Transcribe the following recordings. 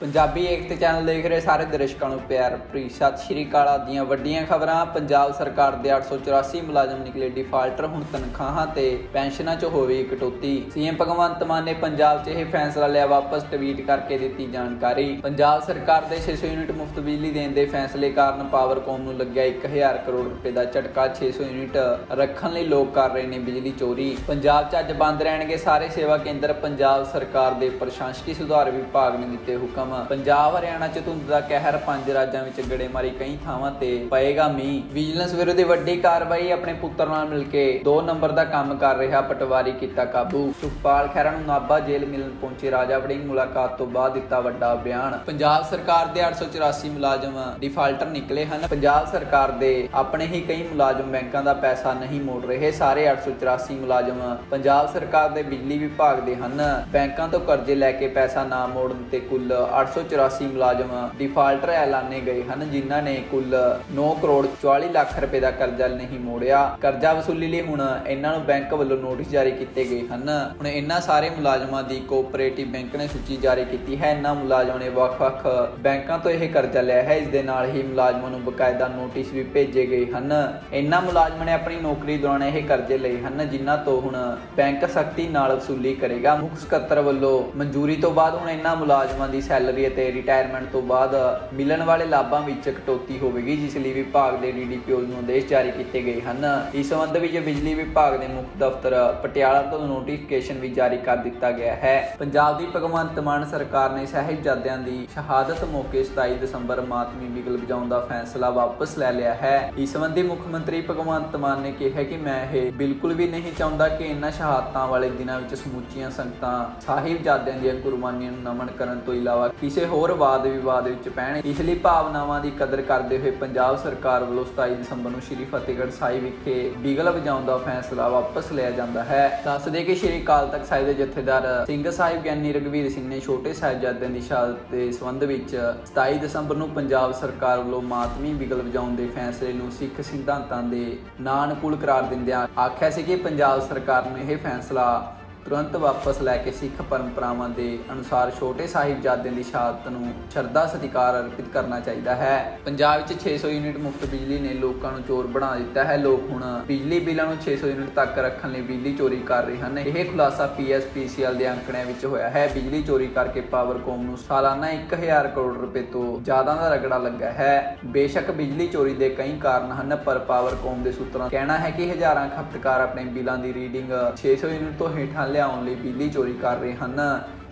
ਪੰਜਾਬੀ ਏਕਤਾ channel ਦੇਖ ਰਹੇ ਸਾਰੇ ਦਰਸ਼ਕਾਂ ਨੂੰ ਪਿਆਰ ਭਰੀ ਸਤਿ ਸ਼੍ਰੀ ਅਕਾਲ। ਆਪ ਵੱਡੀਆਂ ਖਬਰਾਂ, ਪੰਜਾਬ ਸਰਕਾਰ ਦੇ 884 ਮੁਲਾਜ਼ਮ ਨਿਕਲੇ ਡਿਫਾਲਟਰ ਹੁਣ ਤਨਖਾਹਾਂ ਤੇ ਪੈਨਸ਼ਨਾਂ 'ਚ ਹੋਵੇ ਕਟੌਤੀ ਸੀਐਮ ਭਗਵੰਤ ਮਾਨ ਨੇ ਪੰਜਾਬ 'ਚ ਇਹ ਫੈਸਲਾ ਲਿਆ ਵਾਪਸ, ਟਵੀਟ ਕਰਕੇ ਦਿੱਤੀ ਜਾਣਕਾਰੀ। ਪੰਜਾਬ ਸਰਕਾਰ ਦੇ 600 ਯੂਨਿਟ ਮੁਫਤ ਬਿਜਲੀ ਦੇਣ ਦੇ ਫੈਸਲੇ ਕਾਰਨ ਪਾਵਰਕੌਮ ਨੂੰ ਲੱਗਿਆ 1000 ਕਰੋੜ ਰੁਪਏ ਦਾ ਝਟਕਾ 600 ਯੂਨਿਟ ਰੱਖਣ ਲਈ ਲੋਕ ਕਰ ਰਹੇ ਨੇ ਬਿਜਲੀ ਚੋਰੀ। ਪੰਜਾਬ 'ਚ ਅੱਜ ਬੰਦ ਰਹਿਣਗੇ ਸਾਰੇ ਸੇਵਾ ਕੇਂਦਰ, ਪੰਜਾਬ ਸਰਕਾਰ ਦੇ ਪ੍ਰਸ਼ਾਸਕੀ ਸੁਧਾਰ ਵਿਭਾਗ ਨੇ ਦਿੱਤੇ ਹੁਕਮ। ਪੰਜਾਬ, ਹਰਿਆਣਾ 'ਚ ਧੁੰਦ ਦਾ ਕਹਿਰ, ਪੰਜ ਰਾਜਾਂ ਵਿੱਚ ਗੜੇਮਾਰੀ ਕਈ ਥਾਵਾਂ ਤੇ ਪਏਗਾ ਮੀਂਹ। ਵਿਜੀਲੈਂਸ ਵਿਰੁੱਧ ਵੱਡੀ ਕਾਰਵਾਈ ਆਪਣੇ ਪੁੱਤਰ ਨਾਲ ਮਿਲ ਕੇ 2 ਨੰਬਰ ਦਾ ਕੰਮ ਕਰ ਰਿਹਾ, ਪਟਵਾਰੀ ਕੀਤਾ ਕਾਬੂ। ਸੁਖਪਾਲ ਖਹਿਰਾ ਨੂੰ ਨਾਭਾ ਜੇਲ੍ਹ ਮਿਲਣ ਪਹੁੰਚੇ ਰਾਜਾ ਵੜਿੰਗ, ਮੁਲਾਕਾਤ ਤੋਂ ਬਾਅਦ ਦਿੱਤਾ ਵੱਡਾ ਬਿਆਨ। ਪੰਜਾਬ ਸਰਕਾਰ ਦੇ 884 ਮੁਲਾਜ਼ਮ ਡਿਫਾਲਟਰ ਨਿਕਲੇ ਹਨ। ਪੰਜਾਬ ਸਰਕਾਰ ਦੇ ਆਪਣੇ ਹੀ ਕਈ ਮੁਲਾਜ਼ਮ ਬੈਂਕਾਂ ਦਾ ਪੈਸਾ ਨਹੀਂ ਮੋੜ ਰਹੇ। ਸਾਰੇ 884 ਮੁਲਾਜ਼ਮ ਪੰਜਾਬ ਸਰਕਾਰ ਦੇ ਬਿਜਲੀ ਵਿਭਾਗ ਦੇ ਹਨ। ਬੈਂਕਾਂ ਤੋਂ ਕਰਜ਼ੇ ਲੈ ਕੇ ਪੈਸਾ ਨਾ ਮੋੜਨ ਤੇ ਕੁੱਲ 884 ਮੁਲਾਜ਼ਮ ਡਿਫਾਲਟਰ ਐਲਾਨੇ ਗਏ ਹਨ, ਜਿਨ੍ਹਾਂ ਨੇ ਕੁੱਲ 9 ਕਰੋੜ 44 ਲੱਖ ਰੁਪਏ ਦਾ ਕਰਜ਼ਾ ਨਹੀਂ ਮੋੜਿਆ। ਕਰਜ਼ਾ ਵਸੂਲੀ ਲਈ ਹੁਣ ਇਹਨਾਂ ਨੂੰ ਬੈਂਕ ਵੱਲੋਂ ਨੋਟਿਸ ਜਾਰੀ ਕੀਤੇ ਗਏ ਹਨ। ਹੁਣ ਇਹਨਾਂ ਸਾਰੇ ਮੁਲਾਜ਼ਮਾਂ ਦੀ ਕੋਆਪਰੇਟਿਵ ਬੈਂਕ ਨੇ ਸੂਚੀ ਜਾਰੀ ਕੀਤੀ ਹੈ। ਇਹਨਾਂ ਮੁਲਾਜ਼ਮਾਂ ਨੇ ਵੱਖ-ਵੱਖ ਬੈਂਕਾਂ ਤੋਂ ਇਹ ਕਰਜ਼ਾ ਲਿਆ ਹੈ। ਇਸ ਦੇ ਨਾਲ ਹੀ ਮੁਲਾਜ਼ਮਾਂ ਨੂੰ ਬਕਾਇਦਾ ਨੋਟਿਸ ਵੀ ਭੇਜੇ ਗਏ ਹਨ। ਇਹਨਾਂ ਮੁਲਾਜ਼ਮਾਂ ਨੇ ਆਪਣੀ ਨੌਕਰੀ ਦੌਰਾਨ ਇਹ ਕਰਜ਼ੇ ਲਏ ਹਨ, ਜਿਨ੍ਹਾਂ ਤੋਂ ਹੁਣ ਬੈਂਕ ਸਖਤੀ ਨਾਲ ਵਸੂਲੀ ਕਰੇਗਾ। ਮੁੱਖ ਸਕੱਤਰ ਵੱਲੋਂ ਮਨਜ਼ੂਰੀ ਤੋਂ ਬਾਅਦ ਹੁਣ ਇਹਨਾਂ ਮੁਲਾਜ਼ਮਾਂ ਦੀ ਸੈਲਰੀ ਅਤੇ ਰਿਟਾਇਰਮੈਂਟ ਤੋਂ ਬਾਅਦ ਮਿਲਣ ਵਾਲੇ ਲਾਭਾਂ ਵਿੱਚ ਕਟੌਤੀ ਹੋਵੇਗੀ, ਜਿਸ ਲਈ ਵਿਭਾਗ ਦੇ ਡੀਡੀਪੀਓ ਨੂੰ ਆਦੇਸ਼ ਜਾਰੀ ਕੀਤੇ ਗਏ ਹਨ। ਇਸ ਸੰਬੰਧ ਵਿੱਚ ਬਿਜਲੀ ਵਿਭਾਗ ਦੇ ਮੁੱਖ ਦਫ਼ਤਰ ਪਟਿਆਲਾ ਤੋਂ ਨੋਟੀਫਿਕੇਸ਼ਨ ਵੀ ਜਾਰੀ ਕਰ ਦਿੱਤਾ ਗਿਆ ਹੈ। ਪੰਜਾਬ ਦੀ ਭਗਵੰਤ ਮਾਨ ਸਰਕਾਰ ਨੇ ਸਾਹਿਬਜ਼ਾਦਿਆਂ ਦੀ ਸ਼ਹਾਦਤ ਮੌਕੇ 27 ਦਸੰਬਰ ਮਾਤਮੀ ਬਿਗਲ ਵਜਾਉਣ ਦਾ ਫੈਸਲਾ ਵਾਪਸ ਲੈ ਲਿਆ ਹੈ। ਇਸ ਸੰਬੰਧੀ ਮੁੱਖ ਮੰਤਰੀ ਭਗਵੰਤ ਮਾਨ ਨੇ ਕਿਹਾ ਕਿ ਮੈਂ ਇਹ ਬਿਲਕੁਲ ਵੀ ਨਹੀਂ ਚਾਹੁੰਦਾ ਕਿ ਇਨ੍ਹਾਂ ਸ਼ਹਾਦਤਾਂ ਵਾਲੇ ਦਿਨਾਂ ਵਿੱਚ ਸਮੁੱਚੀਆਂ ਸੰਗਤਾਂ ਸਾਹਿਬਜ਼ਾਦਿਆਂ ਦੀਆਂ ਕੁਰਬਾਨੀਆਂ ਨੂੰ ਨਮਨ ਕਰਨ ਤੋਂ ਇਲਾਵਾ ਕਿਸੇ ਹੋਰ ਵਾਦ ਵਿਵਾਦ ਵਿੱਚ ਪੈਣ। ਇਸ ਲਈ ਭਾਵਨਾਵਾਂ ਦੀ ਕਦਰ ਕਰਦੇ ਹੋਏ ਪੰਜਾਬ ਸਰਕਾਰ ਵੱਲੋਂ 27 ਦਸੰਬਰ ਨੂੰ ਸ਼੍ਰੀ ਫਤਿਹਗੜ੍ਹ ਸਾਹਿਬ ਵਿਖੇ ਬਿਗਲ ਵਜਾਉਣ ਦਾ ਫੈਸਲਾ ਵਾਪਸ ਲਿਆ ਜਾਂਦਾ ਹੈ। ਦੱਸਦੇ ਕਿ ਸ਼੍ਰੀ ਅਕਾਲ ਤਖਤ ਸਾਹਿਬ ਦੇ ਜਥੇਦਾਰ ਸਿੰਘ ਸਾਹਿਬ ਗਿਆਨੀ ਰਗਵੀਰ ਸਿੰਘ ਨੇ ਛੋਟੇ ਸਾਹਿਬਜ਼ਾਦਿਆਂ ਦੀ ਸ਼ਹਾਦਤ ਦੇ ਸੰਬੰਧ ਵਿੱਚ 27 ਦਸੰਬਰ ਨੂੰ ਪੰਜਾਬ ਸਰਕਾਰ ਵੱਲੋਂ ਮਾਤਮੀ ਬਿਗਲ ਵਜਾਉਣ ਦੇ ਫੈਸਲੇ ਨੂੰ ਸਿੱਖ ਸਿਧਾਂਤਾਂ ਦੇ ਨਾਂ ਅਨੁਕੂਲ ਕਰਾਰ ਦਿੰਦਿਆਂ ਆਖਿਆ ਸੀ ਕਿ ਪੰਜਾਬ ਸਰਕਾਰ ਨੂੰ ਇਹ ਫੈਸਲਾ ਤੁਰੰਤ ਵਾਪਸ ਲੈ ਕੇ ਸਿੱਖ ਪਰੰਪਰਾਵਾਂ ਦੇ ਅਨੁਸਾਰ ਛੋਟੇ ਸਾਹਿਬਜ਼ਾਦਿਆਂ ਦੀ ਸ਼ਹਾਦਤ ਨੂੰ ਸ਼ਰਧਾ ਸਤਿਕਾਰ ਅਰਪਿਤ ਕਰਨਾ ਚਾਹੀਦਾ ਹੈ। ਪੰਜਾਬ ਵਿੱਚ 600 ਯੂਨਿਟ ਮੁਫਤ ਬਿਜਲੀ ਨੇ ਲੋਕਾਂ ਨੂੰ ਚੋਰ ਬਣਾ ਦਿੱਤਾ ਹੈ। ਲੋਕ ਹੁਣ ਬਿਜਲੀ ਬਿੱਲਾਂ ਨੂੰ 600 ਯੂਨਿਟ ਤੱਕ ਰੱਖਣ ਲਈ ਬਿਜਲੀ ਚੋਰੀ ਕਰ ਰਹੇ ਹਨ। ਇਹ ਖੁਲਾਸਾ ਪੀਐਸਪੀਸੀਐਲ ਦੇ ਅੰਕੜਿਆਂ ਵਿੱਚ ਹੋਇਆ ਹੈ। ਬਿਜਲੀ ਚੋਰੀ ਕਰਕੇ ਪਾਵਰਕੌਮ ਨੂੰ ਸਾਲਾਨਾ 1000 ਕਰੋੜ ਰੁਪਏ ਤੋਂ ਜ਼ਿਆਦਾ ਦਾ ਰਗੜਾ ਲੱਗਾ ਹੈ। ਬੇਸ਼ੱਕ ਬਿਜਲੀ ਚੋਰੀ ਦੇ ਕਈ ਕਾਰਨ ਹਨ, ਪਰ ਪਾਵਰਕੌਮ ਦੇ ਸੂਤਰਾਂ ਦਾ ਕਹਿਣਾ ਹੈ ਕਿ ਹਜ਼ਾਰਾਂ ਖਪਤਕਾਰ ਆਪਣੇ ਬਿੱਲਾਂ ਦੀ ਰੀਡਿੰਗ 600 ਯੂਨਿਟ ਤੋਂ ਹੇਠਾਂ ਲਿਆਉਣ ਲਈ ਬਿਜਲੀ ਚੋਰੀ ਕਰ ਰਹੇ ਹਨ।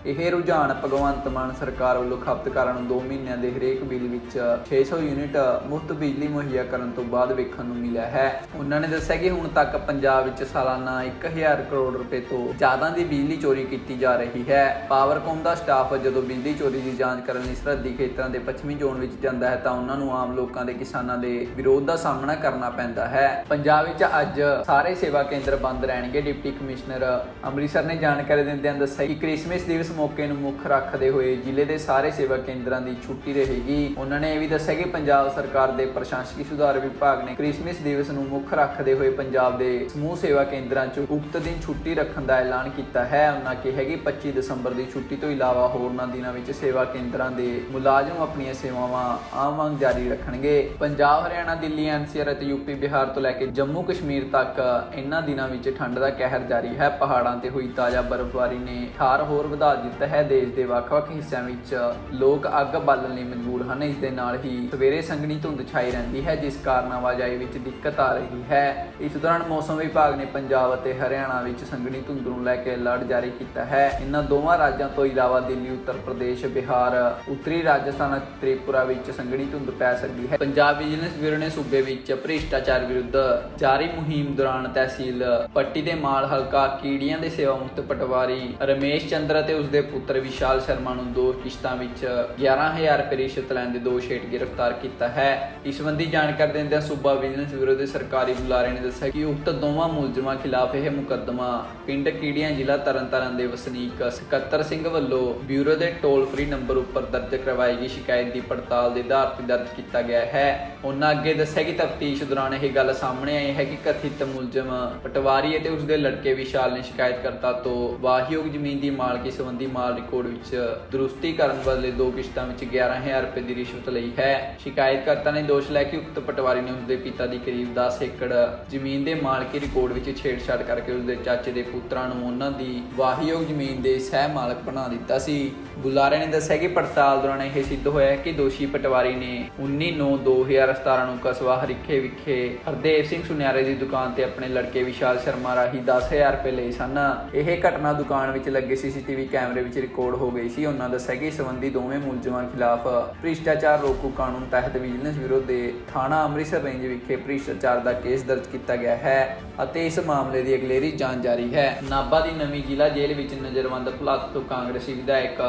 ਇਹ ਰੁਝਾਨ ਭਗਵੰਤ ਮਾਨ ਸਰਕਾਰ ਵੱਲੋਂ ਖਪਤਕਾਰਾਂ ਨੂੰ 2 ਮਹੀਨਿਆਂ ਦੇ ਹਰੇਕ ਬਿੱਲ ਵਿੱਚ 600 ਯੂਨਿਟ ਮੁਫਤ ਬਿਜਲੀ ਮੁਹੱਈਆ ਕਰਨ ਤੋਂ ਬਾਅਦ ਵੇਖਣ ਨੂੰ ਮਿਲਿਆ ਹੈ। ਉਹਨਾਂ ਨੇ ਦੱਸਿਆ ਕਿ ਹੁਣ ਤੱਕ ਪੰਜਾਬ ਵਿੱਚ ਸਾਲਾਨਾ 1000 ਕਰੋੜ ਰੁਪਏ ਤੋਂ ਜ਼ਿਆਦਾ ਦੀ ਬਿਜਲੀ ਚੋਰੀ ਕੀਤੀ ਜਾ ਰਹੀ ਹੈ। ਪਾਵਰਕੌਮ ਦਾ ਸਟਾਫ ਜਦੋਂ ਬਿਜਲੀ ਚੋਰੀ ਦੀ ਜਾਂਚ ਕਰਨ ਲਈ ਸਰਹੱਦੀ ਖੇਤਰਾਂ ਦੇ ਪੱਛਮੀ ਜ਼ੋਨ ਵਿੱਚ ਜਾਂਦਾ ਹੈ ਤਾਂ ਉਹਨਾਂ ਨੂੰ ਆਮ ਲੋਕਾਂ ਦੇ ਕਿਸਾਨਾਂ ਦੇ ਵਿਰੋਧ ਦਾ ਸਾਹਮਣਾ ਕਰਨਾ ਪੈਂਦਾ ਹੈ। ਪੰਜਾਬ ਵਿੱਚ ਅੱਜ ਸਾਰੇ ਸੇਵਾ ਕੇਂਦਰ ਬੰਦ ਰਹਿਣਗੇ। ਡਿਪਟੀ ਕਮਿਸ਼ਨਰ ਅੰਮ੍ਰਿਤਸਰ ਨੇ ਜਾਣਕਾਰੀ ਦਿੰਦਿਆਂ ਦੱਸਿਆ ਕਿ ਕ੍ਰਿਸਮਸ ਦਿਵਸ ਮੌਕੇ ਨੂੰ ਮੁੱਖ ਰੱਖਦੇ ਹੋਏ ਜ਼ਿਲ੍ਹੇ ਦੇ ਸਾਰੇ ਸੇਵਾ ਕੇਂਦਰਾਂ ਦੀ ਛੁੱਟੀ ਰਹੇਗੀ। ਉਹਨਾਂ ਨੇ ਇਹ ਵੀ ਦੱਸਿਆ ਕਿ ਪੰਜਾਬ ਸਰਕਾਰ ਦੇ ਪ੍ਰਸ਼ਾਸਕੀ ਸੁਧਾਰ ਵਿਭਾਗ ਨੇ ਕ੍ਰਿਸਮਸ ਦਿਵਸ ਨੂੰ ਮੁੱਖ ਰੱਖਦੇ ਹੋਏ ਪੰਜਾਬ ਦੇ ਸਮੂਹ ਸੇਵਾ ਕੇਂਦਰਾਂ 'ਚ ਉਕਤ ਦਿਨ ਛੁੱਟੀ ਰੱਖਣ ਦਾ ਐਲਾਨ ਕੀਤਾ ਹੈ। ਉਹਨਾਂ ਕਿਹਾ ਕਿ 25 ਦਸੰਬਰ ਦੀ ਛੁੱਟੀ ਤੋਂ ਇਲਾਵਾ ਹੋਰਨਾਂ ਦਿਨਾਂ ਵਿੱਚ ਸੇਵਾ ਕੇਂਦਰਾਂ ਦੇ ਮੁਲਾਜ਼ਮ ਆਪਣੀਆਂ ਸੇਵਾਵਾਂ ਆਮ ਵਾਂਗ ਜਾਰੀ ਰੱਖਣਗੇ। ਪੰਜਾਬ, ਹਰਿਆਣਾ, ਦਿੱਲੀ ਐਨਸੀਆਰ ਅਤੇ ਯੂਪੀ ਬਿਹਾਰ ਤੋਂ ਲੈ ਕੇ ਜੰਮੂ ਕਸ਼ਮੀਰ ਤੱਕ ਇਹਨਾਂ ਦਿਨਾਂ ਵਿੱਚ ਠੰਡ ਦਾ ਕਹਿਰ ਜਾਰੀ ਹੈ। ਪਹਾੜਾਂ ਤੇ ਹੋਈ ਤਾਜ਼ਾ ਬਰਫ਼ਬਾਰੀ ਨੇ ਠਾਰ ਹੋਰ ਵਧਾ ਦਿੱਤਾ ਹੈ। ਦੇਸ਼ ਦੇ ਵੱਖ-ਵੱਖ ਹਿੱਸਿਆਂ ਵਿੱਚ ਲੋਕ ਅੱਗ ਬਾਲਣ ਲਈ ਮਜਬੂਰ ਹਨ। ਇਸ ਦੇ ਨਾਲ ਹੀ ਸਵੇਰੇ ਸੰਘਣੀ ਧੁੰਦ ਛਾਈ ਰਹਿੰਦੀ ਹੈ, ਜਿਸ ਕਾਰਨ ਆਵਾਜਾਈ ਵਿੱਚ ਦਿੱਕਤ ਆ ਰਹੀ ਹੈ। ਇਸ ਦੌਰਾਨ ਮੌਸਮ ਵਿਭਾਗ ਨੇ ਪੰਜਾਬ ਅਤੇ ਹਰਿਆਣਾ ਵਿੱਚ ਸੰਘਣੀ ਧੁੰਦ ਨੂੰ ਲੈ ਕੇ ਅਲਰਟ ਜਾਰੀ ਕੀਤਾ ਹੈ। ਇਨ੍ਹਾਂ ਦੋਵਾਂ ਰਾਜਾਂ ਤੋਂ ਇਲਾਵਾ ਦਿੱਲੀ, ਉੱਤਰ ਪ੍ਰਦੇਸ਼, ਬਿਹਾਰ, ਉੱਤਰੀ ਰਾਜਸਥਾਨ ਅਤੇ ਤ੍ਰਿਪੁਰਾ ਵਿੱਚ ਸੰਘਣੀ ਧੁੰਦ ਪੈ ਸਕਦੀ ਹੈ। ਪੰਜਾਬ ਵਿਜੀਲੈਂਸ ਬਿਊਰੋ ਨੇ ਸੂਬੇ ਵਿੱਚ ਭ੍ਰਿਸ਼ਟਾਚਾਰ ਵਿਰੁੱਧ ਜਾਰੀ ਮੁਹਿੰਮ ਦੌਰਾਨ ਤਹਿਸੀਲ ਪੱਟੀ ਦੇ ਮਾਲ ਹਲਕਾ ਕੀੜੀਆਂ ਦੇ ਸੇਵਾ ਮੁਕਤ ਪਟਵਾਰੀ ਰਮੇਸ਼ ਚੰਦਰ ਅਤੇ ਉਸ ਉਸ ਦੇ ਪੁੱਤਰ ਵਿਸ਼ਾਲ ਸ਼ਰਮਾ ਨੂੰ ਦੋ ਕਿਸ਼ਤਾਂ ਵਿੱਚ 11000 ਰੁਪਏ ਰਿਸ਼ਵਤ ਲੈਣ ਦੇ ਦੋਸ਼ ਹੇਠ ਗ੍ਰਿਫਤਾਰ ਕੀਤਾ ਹੈ। ਇਸ ਸੰਬੰਧੀ ਜਾਣਕਾਰੀ ਦਿੰਦਿਆਂ ਸੂਬਾ ਵਿਜੀਲੈਂਸ ਬਿਊਰੋ ਦੇ ਸਰਕਾਰੀ ਬੁਲਾਰੇ ਨੇ ਦੱਸਿਆ ਕਿ ਉਕਤ ਦੋਵਾਂ ਮੁਲਜ਼ਮਾਂ ਖਿਲਾਫ ਇਹ ਮੁਕੱਦਮਾ ਪਿੰਡ ਕੀੜੀਆਂ ਜ਼ਿਲ੍ਹਾ ਤਰਨਤਾਰਨ ਦੇ ਵਸਨੀਕ ਸਕੱਤਰ ਸਿੰਘ ਵੱਲੋਂ ਬਿਊਰੋ ਦੇ ਟੋਲ ਫ੍ਰੀ ਨੰਬਰ ਉੱਪਰ ਦਰਜ ਕਰਵਾਈ ਗਈ ਸ਼ਿਕਾਇਤ ਦੀ ਪੜਤਾਲ ਦੇ ਆਧਾਰ ਤੇ ਦਰਜ ਕੀਤਾ ਗਿਆ ਹੈ। ਉਹਨਾਂ ਅੱਗੇ ਦੱਸਿਆ ਕਿ ਤਫਤੀਸ਼ ਦੌਰਾਨ ਇਹ ਗੱਲ ਸਾਹਮਣੇ ਆਈ ਹੈ ਕਿ ਕਥਿਤ ਮੁਲਜ਼ਮ ਪਟਵਾਰੀ ਅਤੇ ਉਸ ਦੇ ਲੜਕੇ ਵਿਸ਼ਾਲ ਨੇ ਸ਼ਿਕਾਇਤਕਰਤਾ ਤੋਂ ਵਾਹਯੋਗ ਜ਼ਮੀਨ ਦੀ ਮਾਲਕੀ ਸੰਬੰਧੀ ਸੰਬੰਧੀ ਮਾਲ ਰਿਕਾਰਡ ਵਿੱਚ ਦਰੁਸਤੀ ਕਰਨ ਬਦਲੇ ਦੋ ਕਿਸ਼ਤਾਂ ਵਿੱਚ 11000 ਰੁਪਏ ਦੀ ਰਿਸ਼ਵਤ ਲਈ ਹੈ। ਸ਼ਿਕਾਇਤਕਰਤਾ ਨੇ ਦੋਸ਼ ਲਾਇਆ ਕਿ ਉਕਤ ਪਟਵਾਰੀ ਨੇ ਉਸਦੇ ਪਿਤਾ ਦੀ ਕਰੀਬ 10 ਏਕੜ ਜ਼ਮੀਨ ਦੇ ਮਾਲਕੀ ਰਿਕਾਰਡ ਵਿੱਚ ਛੇੜਛਾੜ ਕਰਕੇ ਉਸਦੇ ਚਾਚੇ ਦੇ ਪੁੱਤਰਾਂ ਨੂੰ ਉਹਨਾਂ ਦੀ ਵਾਹੀਯੋਗ ਜ਼ਮੀਨ ਦੇ ਸਹਿ ਮਾਲਕ ਬਣਾ ਦਿੱਤਾ ਸੀ। ਬੁਲਾਰੇ ਨੇ ਦੱਸਿਆ ਕਿ ਪੜਤਾਲ ਦੌਰਾਨ ਇਹ ਸਿੱਧ ਹੋਇਆ ਕਿ ਦੋਸ਼ੀ ਪਟਵਾਰੀ ਨੇ 19/9/2017 ਨੂੰ ਕਸਬਾ ਹਰੀਖੇ ਵਿਖੇ ਹਰਦੇਵ ਸਿੰਘ ਸੁਨਿਆਰੇ ਦੀ ਦੁਕਾਨ ਤੇ ਆਪਣੇ ਲੜਕੇ ਵਿਸ਼ਾਲ ਸ਼ਰਮਾ ਰਾਹੀਂ 10000 ਰੁਪਏ ਲਏ ਸਨ। ਇਹ ਘਟਨਾ ਦੁਕਾਨ ਵਿੱਚ ਲੱਗੇ ਸੀਸੀਟੀਵੀ ਕੈਮਰੇ ਵਿੱਚ ਰਿਕਾਰਡ ਹੋ ਗਈ ਸੀ। ਉਹਨਾਂ ਦੱਸਿਆ ਕਿ ਇਸ ਸੰਬੰਧੀ ਦੋਵੇਂ ਮੁਲਜ਼ਮਾਂ ਖਿਲਾਫ ਭ੍ਰਿਸ਼ਟਾਚਾਰ ਰੋਕੂ ਕਾਨੂੰਨ ਤਹਿਤ ਵਿਜੀਲੈਂਸ ਬਿਊਰੋ ਦੇ ਥਾਣਾ ਅੰਮ੍ਰਿਤਸਰ ਰੇਂਜ ਵਿਖੇ ਭ੍ਰਿਸ਼ਟਾਚਾਰ ਦਾ ਕੇਸ ਦਰਜ ਕੀਤਾ ਗਿਆ ਹੈ ਅਤੇ ਇਸ ਮਾਮਲੇ ਦੀ ਅਗਲੇਰੀ ਜਾਂਚ ਜਾਰੀ ਹੈ। ਨਾਭਾ ਦੀ ਨਵੀਂ ਜ਼ਿਲ੍ਹਾ ਜੇਲ੍ਹ ਵਿੱਚ ਨਜ਼ਰਬੰਦ ਭੁਲੱਥ ਤੋਂ ਕਾਂਗਰਸੀ ਵਿਧਾਇਕ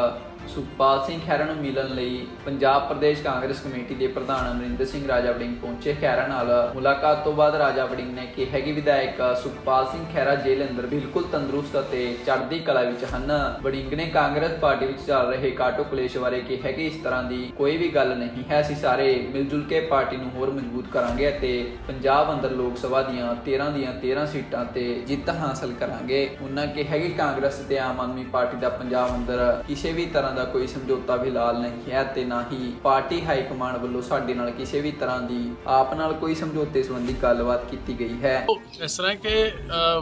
ਸੁਖਪਾਲ ਸਿੰਘ ਖਹਿਰਾ ਨੂੰ ਮਿਲਣ ਲਈ ਪੰਜਾਬ ਪ੍ਰਦੇਸ਼ ਕਾਂਗਰਸ ਕਮੇਟੀ ਦੇ ਪ੍ਰਧਾਨ ਅਮਰਿੰਦਰ ਸਿੰਘ ਰਾਜਾ ਵੜਿੰਗ ਪਹੁੰਚੇ। ਖਹਿਰਾ ਨਾਲ ਮੁਲਾਕਾਤ ਤੋਂ ਬਾਅਦ ਰਾਜਾ ਵੜਿੰਗ ਨੇ ਕਿਹਾ ਕਿ ਵਿਧਾਇਕ ਸੁਖਪਾਲ ਸਿੰਘ ਖਹਿਰਾ ਜੇਲ੍ਹ ਅੰਦਰ ਬਿਲਕੁਲ ਤੰਦਰੁਸਤ ਅਤੇ ਚੜ੍ਹਦੀ ਕਲਾ ਵਿੱਚ ਹਨ। ਵੜਿੰਗ ਨੇ ਕਾਂਗਰਸ ਪਾਰਟੀ ਵਿੱਚ ਚੱਲ ਰਹੇ ਕਾਟੋ ਕਲੇਸ਼ ਬਾਰੇ ਕਿਹਾ ਕਿ ਇਸ ਤਰ੍ਹਾਂ ਦੀ ਕੋਈ ਵੀ ਗੱਲ ਨਹੀਂ ਹੈ। ਅਸੀਂ ਸਾਰੇ ਮਿਲ ਜੁਲ ਕੇ ਪਾਰਟੀ ਨੂੰ ਹੋਰ ਮਜ਼ਬੂਤ ਕਰਾਂਗੇ ਅਤੇ ਪੰਜਾਬ ਅੰਦਰ ਲੋਕ ਸਭਾ ਦੀਆਂ 13 ਦੀਆਂ 13 ਸੀਟਾਂ ਤੇ ਜਿੱਤ ਹਾਸਲ ਕਰਾਂਗੇ। ਉਹਨਾਂ ਕਿਹਾ ਕਿ ਕਾਂਗਰਸ ਤੇ ਆਮ ਆਦਮੀ ਪਾਰਟੀ ਦਾ ਪੰਜਾਬ ਅੰਦਰ ਕਿਸੇ ਵੀ ਤਰ੍ਹਾਂ ਦਾ ਕੋਈ ਸਮਝੌਤਾ ਵੀ ਲਾਲ ਨਹੀਂ ਹੈ ਤੇ ਨਾ ਹੀ ਪਾਰਟੀ ਹਾਈ ਕਮਾਂਡ ਵੱਲੋਂ ਸਾਡੇ ਨਾਲ ਕਿਸੇ ਵੀ ਤਰ੍ਹਾਂ ਦੀ ਆਪ ਨਾਲ ਕੋਈ ਸਮਝੌਤੇ ਸੰਬੰਧੀ ਗੱਲਬਾਤ ਕੀਤੀ ਗਈ ਹੈ। ਇਸ ਤਰ੍ਹਾਂ ਕਿ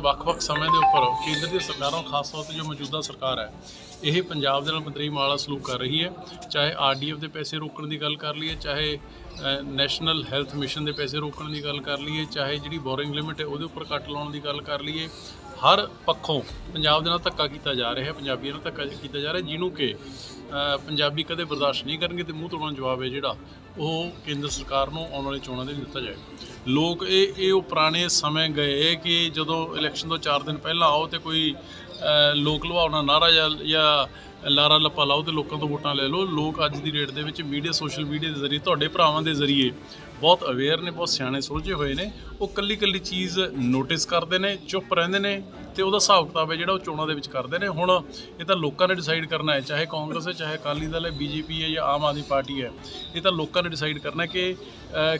ਵੱਖ-ਵੱਖ ਸਮੇਂ ਦੇ ਉੱਪਰ ਕੇਂਦਰ ਦੀ ਸਰਕਾਰਾਂ, ਖਾਸ ਤੌਰ ਤੇ ਜੋ ਮੌਜੂਦਾ ਸਰਕਾਰ ਹੈ, ਇਹ ਪੰਜਾਬ ਦੇ ਨਾਲ ਮੰਤਰੀ ਮਾਲਾ ਸਲੂਕ ਕਰ ਰਹੀ ਹੈ। ਚਾਹੇ ਆਰਡੀਐਫ ਦੇ ਪੈਸੇ ਰੋਕਣ ਦੀ ਗੱਲ ਕਰ ਲਈਏ, ਚਾਹੇ ਨੈਸ਼ਨਲ ਹੈਲਥ ਮਿਸ਼ਨ ਦੇ ਪੈਸੇ ਰੋਕਣ ਦੀ ਗੱਲ ਕਰ ਲਈਏ, ਚਾਹੇ ਜਿਹੜੀ ਬੋਰਿੰਗ ਲਿਮਿਟ ਹੈ ਉਹਦੇ ਉੱਪਰ ਕੱਟ ਲਾਉਣ ਦੀ ਗੱਲ ਕਰ ਲਈਏ ਹਰ ਪੱਖੋਂ ਪੰਜਾਬ ਦੇ ਨਾਲ ਧੱਕਾ ਕੀਤਾ ਜਾ ਰਿਹਾ ਹੈ, ਪੰਜਾਬੀਆਂ ਨਾਲ ਧੱਕਾ ਕੀਤਾ ਜਾ ਰਿਹਾ ਜਿਹਨੂੰ ਕਿ ਪੰਜਾਬੀ ਕਦੇ ਬਰਦਾਸ਼ਤ ਨਹੀਂ ਕਰਨਗੇ ਤੇ ਮੂੰਹ ਤੋੜਨ ਜਵਾਬ ਹੈ ਜਿਹੜਾ ਉਹ ਕੇਂਦਰ ਸਰਕਾਰ ਨੂੰ ਆਉਣ ਵਾਲੇ ਚੋਣਾਂ ਦੇ ਵਿੱਚ ਦਿੱਤਾ ਜਾਏਗਾ। ਲੋਕ ਇਹ ਇਹ ਉਹ ਪੁਰਾਣੇ ਸਮੇਂ ਗਏ ਕਿ ਜਦੋਂ ਇਲੈਕਸ਼ਨ ਤੋਂ 4 ਦਿਨ ਪਹਿਲਾਂ ਆਓ ਤੇ ਕੋਈ ਲੋਕ ਲੁਭਾਵਣਾ ਨਾਰਾ ਜਾਂ ਜਾਂ ਲਾਰਾ ਲੱਪਾ ਲਾਓ ਤੇ ਲੋਕਾਂ ਤੋਂ ਵੋਟਾਂ ਲੈ ਲਓ। ਲੋਕ ਅੱਜ ਦੀ ਡੇਟ ਦੇ ਵਿੱਚ ਮੀਡੀਆ ਸੋਸ਼ਲ ਮੀਡੀਆ ਦੇ ਜ਼ਰੀਏ, ਤੁਹਾਡੇ ਭਰਾਵਾਂ ਦੇ ਜ਼ਰੀਏ ਬਹੁਤ ਅਵੇਅਰ ਨੇ, ਬਹੁਤ ਸਿਆਣੇ, ਸੁਲਝੇ ਹੋਏ ਨੇ। ਉਹ ਕੱਲੀ ਕੱਲੀ ਚੀਜ਼ ਨੋਟਿਸ ਕਰਦੇ ਨੇ, ਚੁੱਪ ਰਹਿੰਦੇ ਨੇ। ਤੇ ਉਹਦਾ ਹਿਸਾਬ ਕਿਤਾਬ ਹੈ ਜਿਹੜਾ ਉਹ ਚੋਣਾਂ ਦੇ ਵਿੱਚ ਕਰਦੇ ਨੇ। ਹੁਣ ਇਹ ਤਾਂ ਲੋਕਾਂ ਨੇ ਡਿਸਾਈਡ ਕਰਨਾ ਹੈ ਚਾਹੇ ਕਾਂਗਰਸ ਹੈ ਚਾਹੇ ਅਕਾਲੀ ਦਲ ਹੈ ਬੀਜੇਪੀ ਹੈ ਜਾਂ ਆਮ ਆਦਮੀ ਪਾਰਟੀ ਹੈ। ਇਹ ਤਾਂ ਲੋਕਾਂ ਨੇ ਡਿਸਾਈਡ ਕਰਨਾ ਹੈ ਕਿ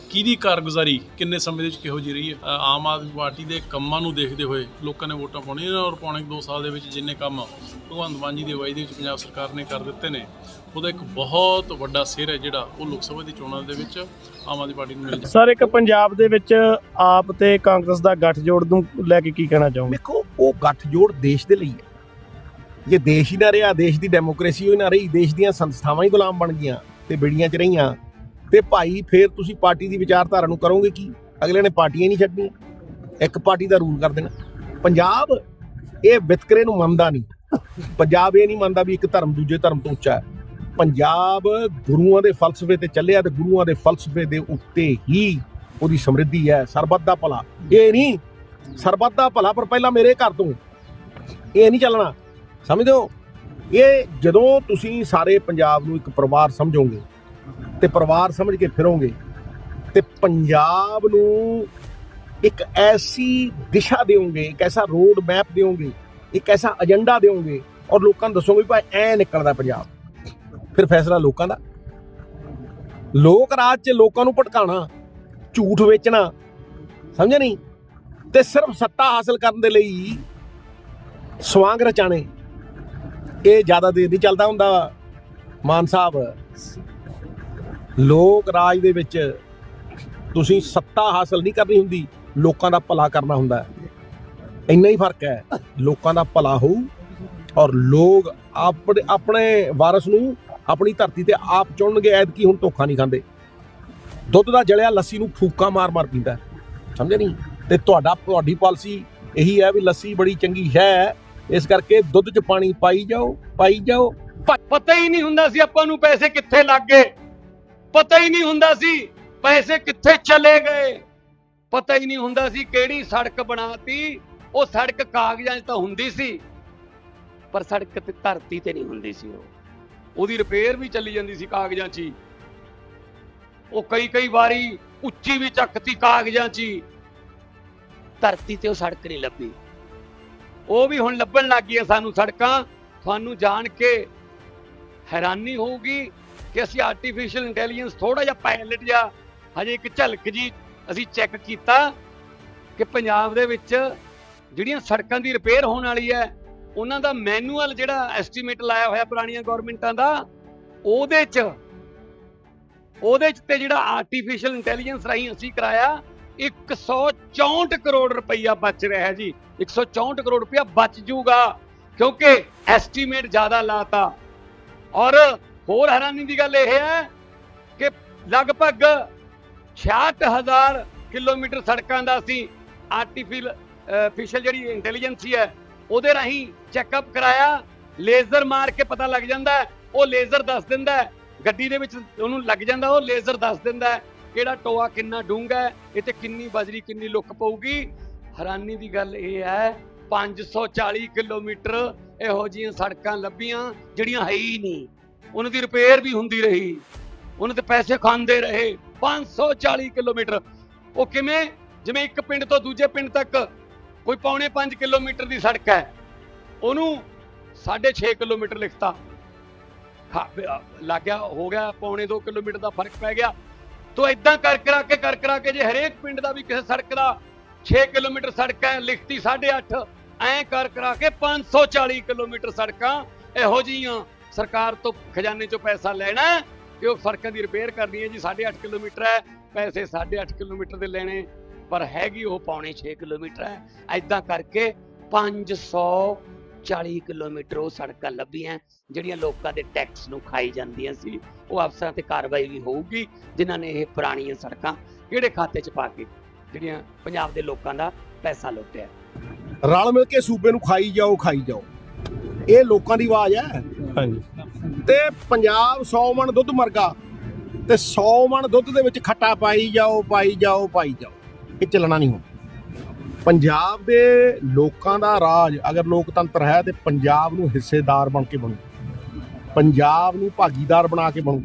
ਕਿਹਦੀ ਕਾਰਗੁਜ਼ਾਰੀ ਕਿੰਨੇ ਸਮੇਂ ਦੇ ਵਿੱਚ ਕਿਹੋ ਜਿਹੀ ਰਹੀ ਹੈ। ਆਮ ਆਦਮੀ ਪਾਰਟੀ ਦੇ ਕੰਮਾਂ ਨੂੰ ਦੇਖਦੇ ਹੋਏ ਲੋਕਾਂ ਨੇ ਵੋਟਾਂ ਪਾਉਣੀਆਂ ਨੇ ਔਰ ਪੌਣੇ 2 ਸਾਲ ਦੇ ਵਿੱਚ ਜਿੰਨੇ ਕੰਮ ਭਗਵੰਤ ਮਾਨ ਜੀ ਦੀ ਅਗਵਾਈ ਦੇ ਵਿੱਚ ਪੰਜਾਬ ਸਰਕਾਰ ਨੇ ਕਰ ਦਿੱਤੇ ਨੇ ਉਹਦਾ ਇੱਕ ਬਹੁਤ ਵੱਡਾ ਸਿਰ ਹੈ ਜਿਹੜਾ ਉਹ ਲੋਕ ਸਭਾ ਦੀ ਚੋਣਾਂ ਦੇ ਵਿੱਚ ਆਮ ਆਦਮੀ ਪਾਰਟੀ ਨੂੰ ਮਿਲ ਜਾਵੇ। ਸਰ ਇੱਕ ਪੰਜਾਬ ਦੇ ਵਿੱਚ ਆਪ ਤੇ ਕਾਂਗਰਸ ਦਾ ਗੱਠਜੋੜ ਨੂੰ ਲੈ ਕੇ ਕੀ ਕਹਿਣਾ ਚਾਹੋਗੇ? ਵੇਖੋ ਉਹ ਗੱਠਜੋੜ ਦੇਸ਼ ਦੇ ਲਈ ਹੈ। ਜੇ ਦੇਸ਼ ਹੀ ਨਾ ਰਿਹਾ, ਦੇਸ਼ ਦੀ ਡੈਮੋਕ੍ਰੇਸੀ ਹੀ ਨਾ ਰਹੀ, ਦੇਸ਼ ਦੀਆਂ ਸੰਸਥਾਵਾਂ ਹੀ ਗੁਲਾਮ ਬਣ ਗਈਆਂ ਤੇ ਬਿੜੀਆਂ 'ਚ ਰਹੀਆਂ, ਤੇ ਭਾਈ ਫੇਰ ਤੁਸੀਂ ਪਾਰਟੀ ਦੀ ਵਿਚਾਰਧਾਰਾ ਨੂੰ ਕਰੋਗੇ ਕੀ? ਅਗਲੇ ਨੇ ਪਾਰਟੀਆਂ ਨਹੀਂ ਛੱਡਣੀਆਂ। ਇੱਕ ਪਾਰਟੀ ਦਾ ਰੂਲ ਕਰ ਦੇਣਾ। ਪੰਜਾਬ ਇਹ ਵਿਤਕਰੇ ਨੂੰ ਮੰਨਦਾ ਨਹੀਂ। ਪੰਜਾਬ ਇਹ ਨਹੀਂ ਮੰਨਦਾ ਵੀ ਇੱਕ ਧਰਮ ਦੂਜੇ ਧਰਮ ਤੋਂ ਉੱਚਾ ਹੈ। ਪੰਜਾਬ ਗੁਰੂਆਂ ਦੇ ਫਲਸਫੇ ਤੇ ਚੱਲਿਆ ਤੇ ਗੁਰੂਆਂ ਦੇ ਫਲਸਫੇ ਦੇ ਉੱਤੇ ਹੀ ਉਹਦੀ ਸਮਰਿੱਧੀ ਹੈ, ਸਰਬੱਤ ਦਾ ਭਲਾ। ਇਹ ਨਹੀਂ ਸਰਬੱਤ ਦਾ ਭਲਾ, ਪਰ ਪਹਿਲਾਂ ਮੇਰੇ ਘਰ ਤੋਂ। ਇਹ ਨਹੀਂ ਚੱਲਣਾ। ਸਮਝਦੇ ਹੋ? ਇਹ ਜਦੋਂ ਤੁਸੀਂ ਸਾਰੇ ਪੰਜਾਬ ਨੂੰ ਇੱਕ ਪਰਿਵਾਰ ਸਮਝੋਗੇ ਤੇ ਪਰਿਵਾਰ ਸਮਝ ਕੇ ਫਿਰੋਗੇ ਤੇ ਪੰਜਾਬ ਨੂੰ ਇੱਕ ਐਸੀ ਦਿਸ਼ਾ ਦਿਓਗੇ, ਇੱਕ ਐਸਾ ਰੋਡ ਮੈਪ ਦਿਓਗੇ, ਇੱਕ ਐਸਾ ਏਜੰਡਾ ਦਿਓਗੇ ਔਰ ਲੋਕਾਂ ਨੂੰ ਦੱਸੋਗੇ ਭਾਈ ਐ ਨਿਕਲਦਾ ਪੰਜਾਬ। ਫਿਰ ਫੈਸਲਾ ਲੋਕਾਂ ਦਾ। ਲੋਕ ਰਾਜ 'ਚ ਲੋਕਾਂ ਨੂੰ ਭਟਕਾਣਾ ਝੂਠ ਵੇਚਣਾ। ਸਮਝਿਆ ਨਹੀਂ? ਤੇ ਸਿਰਫ ਸੱਤਾ ਹਾਸਲ ਕਰਨ ਦੇ ਲਈ ਸਵਾਂਗ ਰਚਾਣੇ। ਇਹ ਜ਼ਿਆਦਾ ਦੇਰ ਨਹੀਂ ਚੱਲਦਾ ਹੁੰਦਾ। ਮਾਨ ਸਾਹਿਬ, ਲੋਕ ਰਾਜ ਦੇ ਵਿੱਚ ਤੁਸੀਂ ਸੱਤਾ ਹਾਸਲ ਨਹੀਂ ਕਰਨੀ ਹੁੰਦੀ, ਲੋਕਾਂ ਦਾ ਭਲਾ ਕਰਨਾ ਹੁੰਦਾ। ਹੈ ਇੰਨਾ ਹੀ ਫ਼ਰਕ ਹੈ, ਲੋਕਾਂ ਦਾ ਭਲਾ ਹੋਊ ਔਰ ਲੋਕ ਆਪਣੇ ਆਪਣੇ ਵਾਰਸ ਨੂੰ ਆਪਣੀ ਧਰਤੀ ਤੇ ਆਪ ਚੁਣਨਗੇ, ਐਤਕੀ ਹੁਣ ਧੋਖਾ ਨਹੀਂ ਖਾਂਦੇ। ਦੁੱਧ ਦਾ ਜਲਿਆ ਲੱਸੀ ਨੂੰ ਫੂਕਾ ਮਾਰ ਮਾਰ ਪੀਂਦਾ। ਹੈ। ਸਮਝਿਆ ਨਹੀਂ? ਤੇ ਤੁਹਾਡਾ, ਤੁਹਾਡੀ ਪਾਲਿਸੀ ਇਹੀ ਹੈ ਵੀ ਲੱਸੀ ਬੜੀ ਚੰਗੀ ਹੈ। ਇਸ ਕਰਕੇ ਦੁੱਧ 'ਚ ਪਾਣੀ ਪਾਈ ਜਾਓ ਪਾਈ ਜਾਓ। ਪਤਾ ਹੀ ਨਹੀਂ ਹੁੰਦਾ ਸੀ ਆਪਾਂ ਨੂੰ ਪੈਸੇ ਕਿੱਥੇ ਲੱਗ ਗਏ। ਪਤਾ ਹੀ ਨਹੀਂ ਹੁੰਦਾ ਸੀ ਪੈਸੇ ਕਿੱਥੇ ਚਲੇ ਗਏ। ਪਤਾ ਹੀ ਨਹੀਂ ਹੁੰਦਾ ਸੀ ਕਿਹੜੀ ਸੜਕ ਬਣਾਤੀ। ਉਹ ਸੜਕ ਕਾਗਜ਼ਾਂ 'ਚ ਤਾਂ ਹੁੰਦੀ ਸੀ, ਪਰ ਸੜਕ ਤੇ ਧਰਤੀ ਤੇ ਨਹੀਂ ਹੁੰਦੀ ਸੀ ਉਹ। ਉਹਦੀ ਰਿਪੇਅਰ ਵੀ ਚੱਲੀ ਜਾਂਦੀ ਸੀ ਕਾਗਜ਼ਾਂ 'ਚ ਹੀ। ਉਹ ਕਈ ਕਈ ਵਾਰੀ ਉੱਚੀ ਵੀ ਚੱਕਤੀ ਕਾਗਜ਼ਾਂ 'ਚ ਹੀ। ਧਰਤੀ ਤੇ ਉਹ ਸੜਕ ਨਹੀਂ ਲੱਭੀ। ਉਹ ਵੀ ਹੁਣ ਲੱਭਣ ਲੱਗ ਗਈਆਂ ਸਾਨੂੰ ਸੜਕਾਂ। ਤੁਹਾਨੂੰ ਜਾਣ ਕੇ ਹੈਰਾਨੀ ਹੋਊਗੀ ਕਿ ਅਸੀਂ ਆਰਟੀਫੀਸ਼ੀਅਲ ਇੰਟੈਲੀਜੈਂਸ ਥੋੜਾ ਜਿਹਾ ਪਾਇਲਟ ਜਾਂ ਹਜੇ ਇੱਕ ਝਲਕ ਜੀ ਅਸੀਂ ਚੈੱਕ ਕੀਤਾ ਕਿ ਪੰਜਾਬ ਦੇ ਵਿੱਚ ਜਿਹੜੀਆਂ ਸੜਕਾਂ ਦੀ ਰਿਪੇਅਰ ਹੋਣ ਵਾਲੀ ਹੈ, ਉਹਨਾਂ ਦਾ ਮੈਨੂਅਲ ਜਿਹੜਾ ਐਸਟੀਮੇਟ ਲਾਇਆ ਹੋਇਆ ਪੁਰਾਣੀਆਂ ਗਵਰਨਮੈਂਟਾਂ ਦਾ, ਉਹਦੇ ਚ ਉਹਦੇ ਚ ਤੇ ਜਿਹੜਾ ਆਰਟੀਫੀਸ਼ੀਅਲ ਇੰਟੈਲੀਜੈਂਸ ਰਾਹੀਂ ਅਸੀਂ ਕਰਾਇਆ 164 ਕਰੋੜ ਰੁਪਈਆ ਬਚ ਰਿਹਾ ਹੈ ਜੀ 164 ਕਰੋੜ ਰੁਪਈਆ ਬਚ ਜੂਗਾ, ਕਿਉਂਕਿ ਐਸਟੀਮੇਟ ਜ਼ਿਆਦਾ ਲਾਤਾ। ਔਰ ਹੋਰ ਹੈਰਾਨੀ ਦੀ ਗੱਲ ਇਹ ਹੈ ਕਿ ਲਗਭਗ 66000 ਕਿਲੋਮੀਟਰ ਸੜਕਾਂ ਦਾ ਅਸੀਂ ਆਰਟੀਫੀਸ਼ੀਅਲ ਫਿਸ਼ਲ ਜਿਹੜੀ ਇੰਟੈਲੀਜੈਂਸੀ ਹੈ, ਉਹਦੇ ਰਾਹੀਂ ਚੈੱਕਅਪ ਕਰਾਇਆ। ਲੇਜ਼ਰ ਮਾਰ ਕੇ ਪਤਾ ਲੱਗ ਜਾਂਦਾ ਉਹ ਲੇਜ਼ਰ ਦੱਸ ਦਿੰਦਾ ਗੱਡੀ ਦੇ ਵਿੱਚ ਉਹਨੂੰ ਲੱਗ ਜਾਂਦਾ, ਉਹ ਲੇਜ਼ਰ ਦੱਸ ਦਿੰਦਾ ਕਿਹੜਾ ਟੋਆ ਕਿੰਨਾ ਡੂੰਘਾ ਹੈ ਇਹ ਤੇ ਕਿੰਨੀ ਬਜਰੀ, ਕਿੰਨੀ ਲੁੱਕ ਪਊਗੀ? ਹੈਰਾਨੀ ਦੀ ਗੱਲ ਇਹ ਹੈ 540 ਕਿਲੋਮੀਟਰ ਇਹੋ ਜਿਹੀਆਂ ਸੜਕਾਂ ਲੱਭੀਆਂ ਜਿਹੜੀਆਂ ਹੈ ਹੀ ਨਹੀਂ। ਉਹਨਾਂ ਦੀ ਰਿਪੇਅਰ ਵੀ ਹੁੰਦੀ ਰਹੀ। ਉਹਨਾਂ ਤੇ ਪੈਸੇ ਖਾਂਦੇ ਰਹੇ। 540 ਕਿਲੋਮੀਟਰ। ਉਹ ਕਿਵੇਂ? ਜਿਵੇਂ ਇੱਕ ਪਿੰਡ ਤੋਂ ਦੂਜੇ ਪਿੰਡ ਤੱਕ ਕੋਈ ਪੌਣੇ 5 ਕਿਲੋਮੀਟਰ ਦੀ ਸੜਕ ਹੈ। ਉਹਨੂੰ 6.5 ਕਿਲੋਮੀਟਰ ਲਿਖਤਾ। ਲੱਗ ਗਿਆ, ਹੋ ਗਿਆ, ਪੌਣੇ 2 ਕਿਲੋਮੀਟਰ ਦਾ ਫ਼ਰਕ ਪੈ ਗਿਆ। ਤੋ ਇਦਾਂ ਕਰ ਕਰਾ ਕੇ ਕਰ ਕਰਾ ਕੇ ਜੇ ਹਰੇਕ ਪਿੰਡ ਦਾ ਵੀ ਕਿਸੇ ਸੜਕ ਦਾ 6 ਕਿਲੋਮੀਟਰ ਸੜਕ ਹੈ, ਲਿਖਤੀ 8.5 ਐਂ ਕਰ ਕਰਾ ਕੇ 540 ਕਿਲੋਮੀਟਰ ਸੜਕਾਂ ਇਹੋ ਜਿਹੀਆਂ ਸਰਕਾਰ ਤੋਂ ਖਜ਼ਾਨੇ ਚੋਂ ਪੈਸਾ ਲੈਣਾ ਹੈ ਕਿ ਉਹ ਸੜਕਾਂ ਦੀ ਰਿਪੇਅਰ ਕਰਨੀ ਹੈ ਜੀ 8.5 ਕਿਲੋਮੀਟਰ ਹੈ, ਪੈਸੇ 8.5 ਕਿਲੋਮੀਟਰ ਦੇ ਲੈਣੇ, ਪਰ ਹੈਗੀ ਉਹ ਪੌਣੇ 6 ਕਿਲੋਮੀਟਰ ਹੈ। ਐਦਾਂ ਕਰਕੇ 540 ਕਿਲੋਮੀਟਰ ਉਹ ਸੜਕਾਂ ਲੱਭੀਆਂ ਜਿਹੜੀਆਂ ਲੋਕਾਂ ਦੇ ਟੈਕਸ ਨੂੰ ਖਾਈ ਜਾਂਦੀਆਂ ਸੀ। ਉਹ ਅਫਸਰਾਂ ਤੇ ਕਾਰਵਾਈ ਵੀ ਹੋਊਗੀ ਜਿਨ੍ਹਾਂ ਨੇ ਇਹ ਪੁਰਾਣੀਆਂ ਸੜਕਾਂ ਕਿਹੜੇ ਖਾਤੇ 'ਚ ਪਾ ਕੇ ਜਿਹੜੀਆਂ ਪੰਜਾਬ ਦੇ ਲੋਕਾਂ ਦਾ ਪੈਸਾ ਲੁੱਟਿਆ। ਰਲ ਮਿਲ ਕੇ ਸੂਬੇ ਨੂੰ ਖਾਈ ਜਾਓ ਖਾਈ ਜਾਓ। ਇਹ ਲੋਕਾਂ ਦੀ ਆਵਾਜ਼ ਹੈ। ਹਾਂਜੀ। ਤੇ ਪੰਜਾਬ 100 ਮਣ ਦੁੱਧ ਮਰਗਾ ਤੇ 100 ਮਣ ਦੁੱਧ ਦੇ ਵਿੱਚ ਖੱਟਾ ਪਾਈ ਜਾਓ ਪਾਈ ਜਾਓ ਪਾਈ ਜਾਓ। ਇਹ ਚੱਲਣਾ ਨਹੀਂ ਹੁਣ। ਪੰਜਾਬ ਦੇ ਲੋਕਾਂ ਦਾ ਰਾਜ, ਅਗਰ ਲੋਕਤੰਤਰ ਹੈ ਤੇ ਪੰਜਾਬ ਨੂੰ ਹਿੱਸੇਦਾਰ ਬਣ ਕੇ ਬਣੂ। ਪੰਜਾਬ ਨੂੰ ਭਾਗੀਦਾਰ ਬਣਾ ਕੇ ਬਣੂ।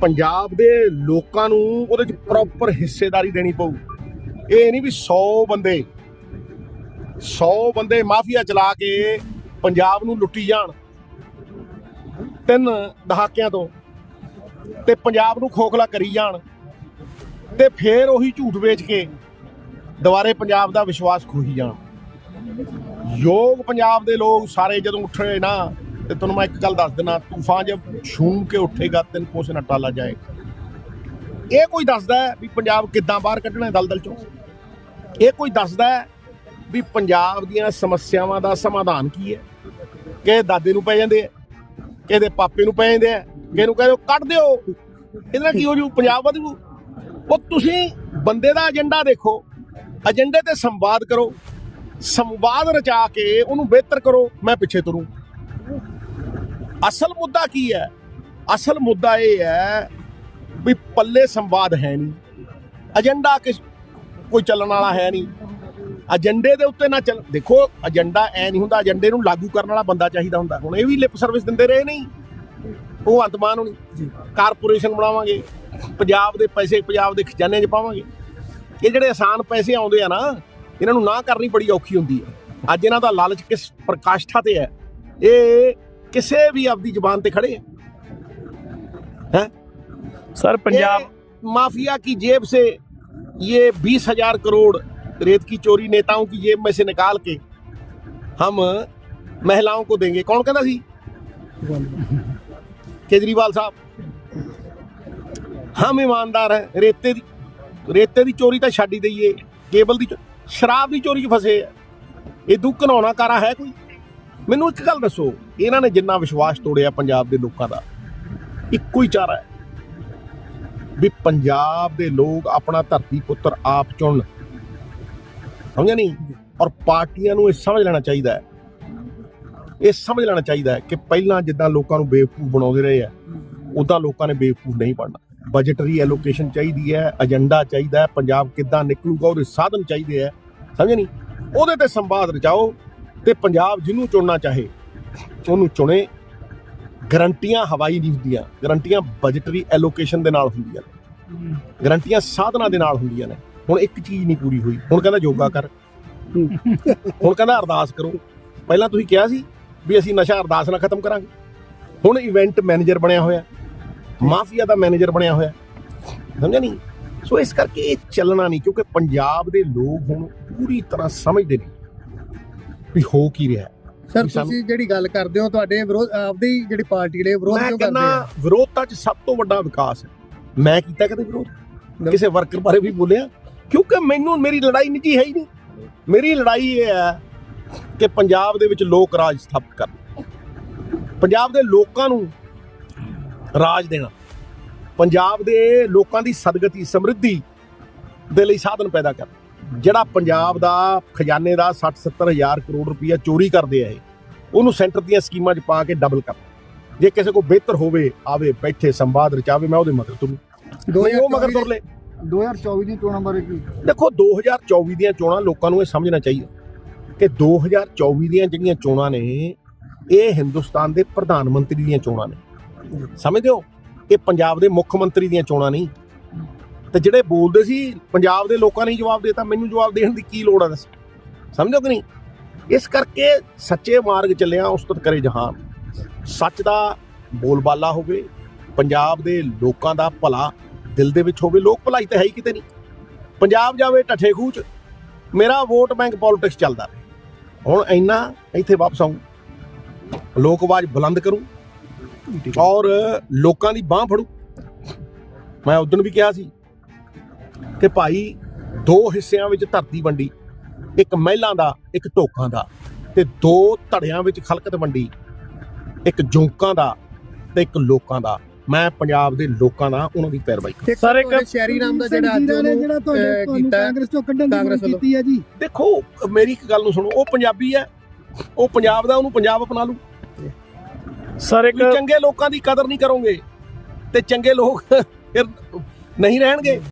ਪੰਜਾਬ ਦੇ ਲੋਕਾਂ ਨੂੰ ਉਹਦੇ ਚ ਪ੍ਰੋਪਰ ਹਿੱਸੇਦਾਰੀ ਦੇਣੀ ਪਊ। ਇਹ ਨਹੀਂ ਵੀ 100 ਬੰਦੇ 100 ਬੰਦੇ ਮਾਫੀਆ ਚਲਾ ਕੇ ਪੰਜਾਬ ਨੂੰ ਲੁੱਟੀ ਜਾਣ। ਤਿੰਨ ਦਹਾਕਿਆਂ ਤੋਂ ਤੇ ਪੰਜਾਬ ਨੂੰ ਖੋਖਲਾ ਕਰੀ ਜਾਣ। ਤੇ ਫੇਰ ਉਹੀ ਝੂਠ ਵੇਚ ਕੇ ਦੁਬਾਰੇ ਪੰਜਾਬ ਦਾ ਵਿਸ਼ਵਾਸ ਖੋਹੀ ਜਾਣ। ਯੋਗ ਪੰਜਾਬ ਦੇ ਲੋਕ ਸਾਰੇ ਜਦੋਂ ਉੱਠੇ ਨਾ, ਤੇ ਤੁਹਾਨੂੰ ਮੈਂ ਇੱਕ ਗੱਲ ਦੱਸ ਦਿੰਦਾ ਤੂਫਾਨ ਜਦ ਛੂਮ ਕੇ ਉੱਠੇਗਾ, ਤਿੰਨ ਕੋਸੇ ਨਾ ਟਾਲਾ ਜਾਏਗਾ। ਇਹ ਕੋਈ ਦੱਸਦਾ ਹੈ ਵੀ ਪੰਜਾਬ ਕਿੱਦਾਂ ਬਾਹਰ ਕੱਢਣਾ ਹੈ ਦਲਦਲ ਚੋਂ? ਇਹ ਕੋਈ ਦੱਸਦਾ ਹੈ ਵੀ ਪੰਜਾਬ ਦੀਆਂ ਸਮੱਸਿਆਵਾਂ ਦਾ ਸਮਾਧਾਨ ਕੀ ਹੈ? ਕਿ ਦਾਦੇ ਨੂੰ ਪੈ ਜਾਂਦੇ ਆ ਕਿਹਦੇ ਪਾਪੇ ਨੂੰ ਪੈ ਜਾਂਦੇ ਆ ਕਿਹਨੂੰ ਕਹਿੰਦੇ ਕੱਢ ਦਿਓ। ਇਹਦੇ ਨਾਲ ਕੀ ਹੋ ਜੂ, ਪੰਜਾਬ ਵਧੂ ਉਹ ਤੁਸੀਂ ਬੰਦੇ ਦਾ ਏਜੰਡਾ ਦੇਖੋ। ਏਜੰਡੇ ਤੇ ਸੰਵਾਦ ਕਰੋ ਸੰਵਾਦ ਰਚਾ ਕੇ ਉਹਨੂੰ ਬਿਹਤਰ ਕਰੋ ਮੈਂ ਪਿੱਛੇ ਤੁਰੂੰ। ਅਸਲ ਮੁੱਦਾ ਕੀ ਹੈ? ਅਸਲ ਮੁੱਦਾ ਇਹ ਹੈ ਵੀ ਪੱਲੇ ਸੰਵਾਦ ਹੈ ਨਹੀਂ। ਏਜੰਡਾ ਕਿਸ ਕੋਈ ਚੱਲਣ ਵਾਲਾ ਹੈ ਨਹੀਂ। ਏਜੰਡੇ ਦੇ ਉੱਤੇ ਨਾ ਚੱਲ ਦੇਖੋ ਏਜੰਡਾ ਐ ਨਹੀਂ ਹੁੰਦਾ ਏਜੰਡੇ ਨੂੰ ਲਾਗੂ ਕਰਨ ਵਾਲਾ ਬੰਦਾ ਚਾਹੀਦਾ ਹੁੰਦਾ। ਹੁਣ ਇਹ ਵੀ ਲਿਪ ਸਰਵਿਸ ਦਿੰਦੇ ਰਹੇ ਨਹੀਂ। ਉਹ ਅੰਤਮਾਨ ਹੋਣੀ। ਕਾਰਪੋਰੇਸ਼ਨ ਬਣਾਵਾਂਗੇ। ਪੰਜਾਬ ਦੇ ਪੈਸੇ ਪੰਜਾਬ ਦੇ ਖਜ਼ਾਨੇ 'ਚ ਪਾਵਾਂਗੇ। ਇਹ ਜਿਹੜੇ ਆਸਾਨ ਪੈਸੇ ਆਉਂਦੇ ਆ ਨਾ ਇਹਨਾਂ ਨੂੰ ਨਾ ਕਰਨੀ ਬੜੀ ਔਖੀ ਹੁੰਦੀ ਹੈ ਅੱਜ ਇਹਨਾਂ ਦਾ ਲਾਲਚ ਕਿਸ ਪ੍ਰਕਾਸ਼ਠਾ ਤੇ ਹੈ ਇਹ ਕਿਸੇ ਵੀ ਆਪਦੀ ਜ਼ੁਬਾਨ ਤੇ ਖੜੇ ਹੈ ਸਰ ਪੰਜਾਬ ये माफिया की जेब से ये बीस हजार करोड़ रेत की चोरी नेताओं की जेब में से निकाल के हम महिलाओं को देंगे कौन कहता सी केजरीवाल साहब हम ईमानदार हैं रेते ਦੀ ਰੇਤੇ ਦੀ ਚੋਰੀ ਤਾਂ ਛੱਡ ਹੀ ਦਈਏ, ਕੇਬਲ ਦੀ ਚੋ- ਸ਼ਰਾਬ ਦੀ ਚੋਰੀ 'ਚ ਫਸੇ ਆ। ਇਹ ਦੁੱਖ ਘਨਾਉਣਾ ਕਾਰਾ ਹੈ ਕੋਈ? ਮੈਨੂੰ ਇੱਕ ਗੱਲ ਦੱਸੋ, ਇਹਨਾਂ ਨੇ ਜਿੰਨਾ ਵਿਸ਼ਵਾਸ ਤੋੜਿਆ ਪੰਜਾਬ ਦੇ ਲੋਕਾਂ ਦਾ, ਇੱਕੋ ਹੀ ਚਾਰਾ ਹੈ। ਵੀ ਪੰਜਾਬ ਦੇ ਲੋਕ ਆਪਣਾ ਧਰਤੀ ਪੁੱਤਰ ਆਪ ਚੁਣ ਸਮਝਿਆ ਨਹੀਂ? ਔਰ ਪਾਰਟੀਆਂ ਨੂੰ ਇਹ ਸਮਝ ਲੈਣਾ ਚਾਹੀਦਾ ਹੈ। ਇਹ ਸਮਝ ਲੈਣਾ ਚਾਹੀਦਾ ਹੈ ਕਿ ਪਹਿਲਾਂ ਜਿੱਦਾਂ ਲੋਕਾਂ ਨੂੰ ਬੇਵਕੂਫ ਬਣਾਉਂਦੇ ਰਹੇ ਆ ਉਦਾਂ ਲੋਕਾਂ ਨੇ ਬੇਵਕੂਫ ਨਹੀਂ ਬਣਨਾ। ਬਜਟਰੀ ਐਲੋਕੇਸ਼ਨ ਚਾਹੀਦੀ ਹੈ ਏਜੰਡਾ ਚਾਹੀਦਾ ਹੈ, ਪੰਜਾਬ ਕਿੱਦਾਂ ਨਿਕਲੂਗਾ, ਉਹਦੇ ਸਾਧਨ ਚਾਹੀਦੇ ਹੈ, ਸਮਝ ਨਹੀਂ? ਉਹਦੇ ਤੇ ਸੰਵਾਦ ਰਚਾਓ ਤੇ ਪੰਜਾਬ ਜਿਹਨੂੰ ਚੁਣਨਾ ਚਾਹੇ, ਉਹਨੂੰ ਚੁਣੇ। ਗਰੰਟੀਆਂ ਹਵਾਈ ਨਹੀਂ ਹੁੰਦੀਆਂ ਗਰੰਟੀਆਂ ਬਜਟਰੀ ਐਲੋਕੇਸ਼ਨ ਦੇ ਨਾਲ ਹੁੰਦੀਆਂ ਨੇ। ਗਰੰਟੀਆਂ ਸਾਧਨਾਂ ਦੇ ਨਾਲ ਹੁੰਦੀਆਂ ਨੇ। ਹੁਣ ਇੱਕ ਚੀਜ਼ ਨਹੀਂ ਪੂਰੀ ਹੋਈ। ਹੁਣ ਕਹਿੰਦਾ ਯੋਗਾ ਕਰ। ਹੁਣ ਕਹਿੰਦਾ ਅਰਦਾਸ ਕਰੋ। ਪਹਿਲਾਂ ਤੁਸੀਂ ਕਿਹਾ ਸੀ ਵੀ ਅਸੀਂ ਨਸ਼ਾ ਅਰਦਾਸ ਨਾਲ ਖਤਮ ਕਰਾਂਗੇ। ਹੁਣ ਇਵੈਂਟ ਮੈਨੇਜਰ ਬਣਿਆ ਹੋਇਆ। ਮਾਫੀਆ ਦਾ ਮੈਨੇਜਰ ਬਣਿਆ ਹੋਇਆ। ਸਮਝਿਆ ਨਹੀਂ? ਸੋ ਇਸ ਕਰਕੇ ਇਹ ਚੱਲਣਾ ਨਹੀਂ ਕਿਉਂਕਿ ਪੰਜਾਬ ਦੇ ਲੋਕ ਹੁਣ ਪੂਰੀ ਤਰ੍ਹਾਂ ਸਮਝਦੇ ਨੇ ਵੀ ਹੋ ਕੀ ਰਿਹਾ ਸਰ ਤੁਸੀਂ ਜਿਹੜੀ ਗੱਲ ਕਰਦੇ ਹੋ ਤੁਹਾਡੇ ਵਿਰੋਧ ਆਪਦੀ ਜਿਹੜੀ ਪਾਰਟੀ ਦੇ ਵਿਰੋਧ ਮੈਂ ਕਿਉਂ ਕਰਦੇ ਕਹਿੰਦਾ ਆ ਵਿਰੋਧਤਾ 'ਚ ਸਭ ਤੋਂ ਵੱਡਾ ਵਿਕਾਸ ਹੈ। ਮੈਂ ਕੀਤਾ ਕਦੇ ਵਿਰੋਧ? ਕਿਸੇ ਵਰਕਰ ਬਾਰੇ ਵੀ ਬੋਲਿਆ? ਕਿਉਂਕਿ ਮੈਨੂੰ ਮੇਰੀ ਲੜਾਈ ਨਿੱਜੀ ਹੈ ਹੀ ਨਹੀਂ। ਮੇਰੀ ਲੜਾਈ ਇਹ ਹੈ ਕਿ ਪੰਜਾਬ ਦੇ ਵਿੱਚ ਲੋਕ ਰਾਜ ਸਥਾਪਿਤ ਕਰਨਾ। ਪੰਜਾਬ ਦੇ ਲੋਕਾਂ ਨੂੰ ਰਾਜ ਦੇਣਾ। ਪੰਜਾਬ ਦੇ ਲੋਕਾਂ ਦੀ ਸਦਗਤੀ ਸਮਰਿੱਧੀ ਦੇ ਲਈ ਸਾਧਨ ਪੈਦਾ ਕਰਨਾ ਜਿਹੜਾ ਪੰਜਾਬ ਦਾ ਖਜ਼ਾਨੇ ਦਾ 60 70 ਹਜ਼ਾਰ ਕਰੋੜ ਰੁਪਈਆ ਚੋਰੀ ਕਰਦੇ ਆ ਇਹ ਉਹਨੂੰ ਸੈਂਟਰ ਦੀਆਂ ਸਕੀਮਾਂ 'ਚ ਪਾ ਕੇ ਡਬਲ ਕਰ। ਜੇ ਕਿਸੇ ਕੋ ਬਿਹਤਰ ਹੋਵੇ ਆਵੇ ਬੈਠੇ ਸੰਵਾਦ ਰਚਾਵੇ ਮੈਂ ਉਹਦੇ ਮਗਰ ਤੁਰੂ। ਨਹੀਂ ਉਹ ਮਗਰ ਤੁਰ ਲੈ। 2024 ਦੀ ਚੋਣਾਂ ਬਾਰੇ ਕੀ? ਦੇਖੋ 2024 ਦੀਆਂ ਚੋਣਾਂ ਲੋਕਾਂ ਨੂੰ ਇਹ ਸਮਝਣਾ ਚਾਹੀਦਾ ਕਿ 2024 ਦੀਆਂ ਜਿਹੜੀਆਂ ਚੋਣਾਂ ਨੇ ਇਹ ਹਿੰਦੁਸਤਾਨ ਦੇ ਪ੍ਰਧਾਨ ਮੰਤਰੀ ਦੀਆਂ ਚੋਣਾਂ ਨੇ। ਸਮਝਦੇ ਹੋ? ਇਹ ਪੰਜਾਬ ਦੇ ਮੁੱਖ ਮੰਤਰੀ ਦੀਆਂ ਚੋਣਾਂ ਨਹੀਂ। ਤੇ ਜਿਹੜੇ ਬੋਲਦੇ ਸੀ, ਪੰਜਾਬ ਦੇ ਲੋਕਾਂ ਨੇ ਜਵਾਬ ਦੇਤਾ, ਮੈਨੂੰ ਜਵਾਬ ਦੇਣ ਦੀ ਕੀ ਲੋੜ ਆ ਦੱਸ? ਸਮਝੋ ਕਿ ਨਹੀਂ? ਇਸ ਕਰਕੇ ਸੱਚੇ ਮਾਰਗ ਚੱਲਿਆ ਉਸਤਤ ਕਰੇ ਜਹਾਨ। ਸੱਚ ਦਾ ਬੋਲਬਾਲਾ ਹੋਵੇ, ਪੰਜਾਬ ਦੇ ਲੋਕਾਂ ਦਾ ਭਲਾ ਦਿਲ ਦੇ ਵਿੱਚ ਹੋਵੇ, ਲੋਕ ਭਲਾਈ ਤਾਂ ਹੈ ਹੀ ਕਿਤੇ ਨਹੀਂ। ਪੰਜਾਬ ਜਾਵੇ ਢੱਠੇ ਖੂਹ ਚ, ਮੇਰਾ ਵੋਟ ਬੈਂਕ ਪੋਲਿਟਿਕਸ ਚੱਲਦਾ ਰਹੇ। ਹੁਣ ਇੰਨਾ ਇੱਥੇ ਵਾਪਸ ਆਉਂ ਲੋਕ ਆਵਾਜ਼ ਬੁਲੰਦ ਕਰੂੰ। ਔਰ ਲੋਕਾਂ ਦੀ ਬਾਹ ਫੜੂ। ਮੈਂ ਉਦੋਂ ਵੀ ਕਿਹਾ ਸੀ ਕਿ ਭਾਈ ਦੋ ਹਿੱਸਿਆਂ ਵਿੱਚ ਧਰਤੀ ਵੰਡੀ ਇੱਕ ਮਹਿਲਾਂ ਦਾ ਇੱਕ ਢੋਕਾਂ ਦਾ ਤੇ ਦੋ ਧੜਿਆਂ ਵਿੱਚ ਖਲਕਤ ਵੰਡੀ ਇੱਕ ਜੋਂਕਾਂ ਦਾ ਤੇ ਇੱਕ ਲੋਕਾਂ ਦਾ। ਮੈਂ ਪੰਜਾਬ ਦੇ ਲੋਕਾਂ ਦਾ ਉਹਨਾਂ ਦੀ ਪੈਰਵਾਈ। ਸਰ, ਇੱਕ- ਸ਼ਹਿਰੀ ਨਾਮ ਦਾ ਜਿਹੜਾ ਅੱਜ ਉਹਨੂੰ ਜਿਹੜਾ ਤੁਹਾਨੂੰ ਕਾਂਗਰਸ ਤੋਂ ਕੱਢਣ ਦੀ। ਕੀਤੀ ਹੈ ਜੀ। ਦੇਖੋ ਮੇਰੀ ਇੱਕ ਗੱਲ ਨੂੰ ਸੁਣੋ ਉਹ ਪੰਜਾਬੀ ਹੈ ਉਹ ਪੰਜਾਬ ਦਾ ਉਹਨੂੰ ਪੰਜਾਬ ਅਪਣਾ ਲੂ ਸਰ, ਇੱਕ ਤੁਸੀਂ ਚੰਗੇ ਲੋਕਾਂ ਦੀ ਕਦਰ ਨਹੀਂ ਕਰੋਗੇ ਤੇ ਚੰਗੇ ਲੋਕ ਫਿਰ ਨਹੀਂ ਰਹਿਣਗੇ।